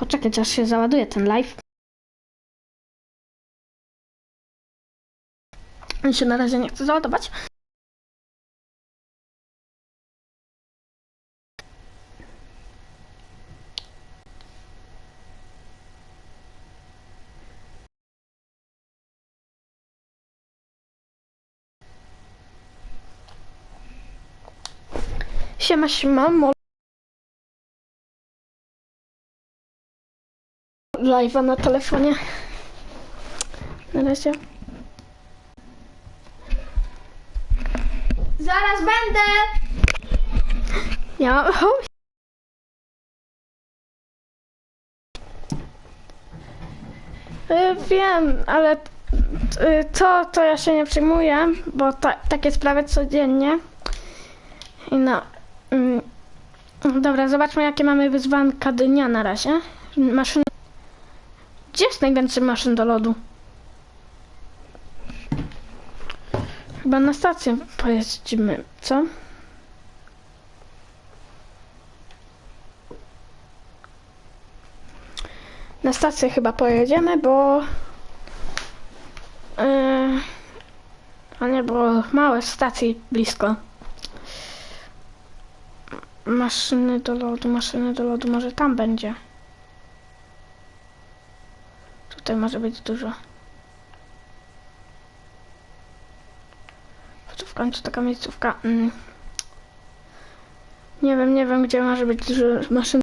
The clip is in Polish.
Poczekaj, aż się załaduje ten live. On się na razie nie chce załadować. Siema, siema, live'a na telefonie. Na razie. Zaraz będę! Ja. O. Y, Wiem, ale y, to, to ja się nie przejmuję, bo ta, takie sprawy codziennie. I no. mm, Dobra, zobaczmy jakie mamy wyzwanka dnia na razie. Maszyn. Gdzie jest najwięcej maszyn do lodu? Chyba na stację pojeździmy, co? Na stację chyba pojedziemy, bo... Yy, a nie, bo małe stacji blisko. Maszyny do lodu, maszyny do lodu, może tam będzie. Tutaj może być dużo. Bo w końcu taka miejscówka. Mm. Nie wiem, nie wiem, gdzie może być dużo maszyn